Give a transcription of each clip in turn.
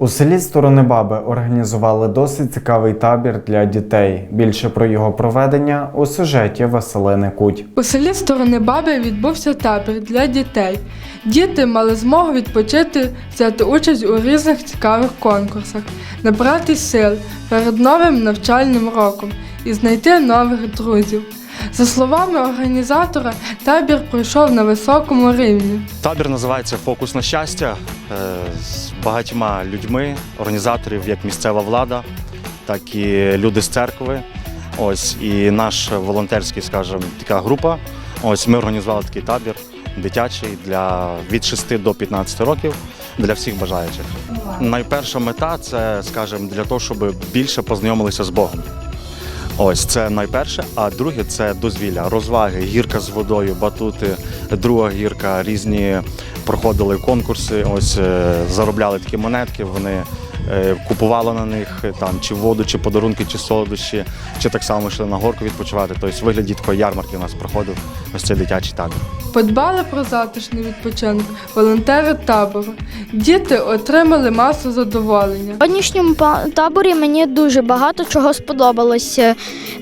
У селі Сторони Баби організували досить цікавий табір для дітей. Більше про його проведення у сюжеті Василини Куть. У селі Сторони Баби відбувся табір для дітей. Діти мали змогу відпочити, взяти участь у різних цікавих конкурсах, набрати сил перед новим навчальним роком і знайти нових друзів. За словами організатора, табір пройшов на високому рівні. Табір називається Фокус на щастя е, багатьма людьми, організаторів, як місцева влада, так і люди з церкви. Ось і наш волонтерський, скажімо, така група. Ось ми організували такий табір дитячий для від 6 до 15 років для всіх бажаючих. Найперша мета це, скажімо, для того, щоб більше познайомилися з Богом. Ось це найперше. А друге це дозвілля, розваги, гірка з водою, батути, друга гірка, різні проходили конкурси. Ось е, заробляли такі монетки. Вони е, купували на них е, там чи воду, чи подарунки, чи солодощі, чи так само йшли на горку відпочивати. Тобто, в вигляді такої ярмарки у нас проходив ось цей дитячий табір. Подбали про затишний відпочинок волонтери табору. Діти отримали масу задоволення. В сьогоднішньому таборі мені дуже багато чого сподобалося.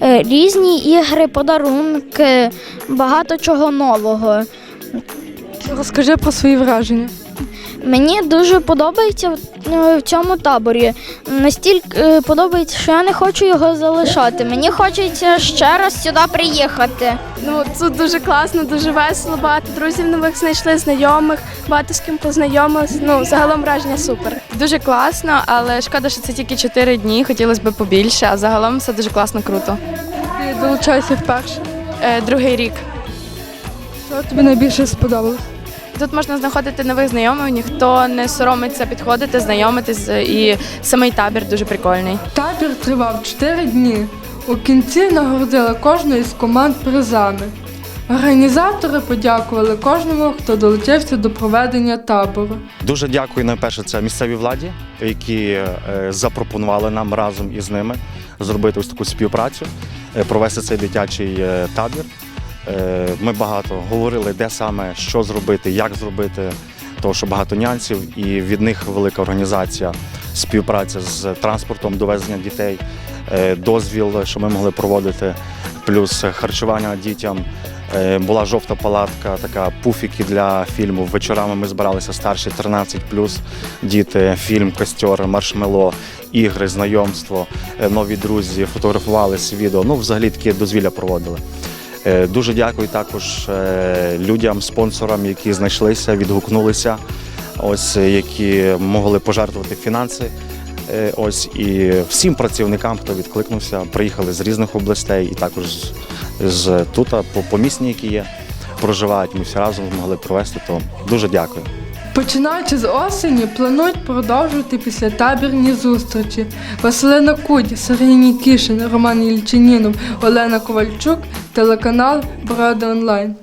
Е, Різні ігри, подарунки, багато чого нового. Розкажи про свої враження. Мені дуже подобається в- в цьому таборі. Настільки е, подобається, що я не хочу його залишати. Мені хочеться ще раз сюди приїхати. Ну тут дуже класно, дуже весело. Багато друзів нових знайшли, знайомих, багато з ким познайомилися. Ну загалом враження супер. Дуже класно, але шкода, що це тільки 4 дні. Хотілося б побільше, а загалом все дуже класно, круто. Ти долучайся вперше. Е, другий рік. Що тобі найбільше сподобалось? Тут можна знаходити нових знайомих, ніхто не соромиться підходити, знайомитись, і самий табір дуже прикольний. Табір тривав 4 дні. У кінці нагородили кожну із команд призами. Організатори подякували кожному, хто долучився до проведення табору. Дуже дякую найперше це місцевій владі, які е, запропонували нам разом із ними зробити ось таку співпрацю, е, провести цей дитячий е, табір. Е, Ми багато говорили, де саме що зробити, як зробити, тому що багато нюансів, і від них велика організація, співпраця з транспортом, довезення дітей, е, дозвіл, що ми могли проводити, плюс харчування дітям. Е, Була жовта палатка, така пуфіки для фільму. Вечорами ми збиралися старші 13 діти, фільм, костер, маршмело, ігри, знайомство, нові друзі, фотографувалися, відео. Ну, взагалі такі дозвілля проводили. Е, Дуже дякую також е, людям, спонсорам, які знайшлися, відгукнулися, ось е, які могли пожертвувати фінанси. Ось і всім працівникам, хто відкликнувся, приїхали з різних областей і також з, з тут, по, по місні, які є, проживають. Ми всі разом змогли провести. То дуже дякую. Починаючи з осені, планують продовжувати після табірні зустрічі. Василина Кудь, Сергій Нікішин, Роман Ільчинінов, Олена Ковальчук, телеканал Брада Онлайн.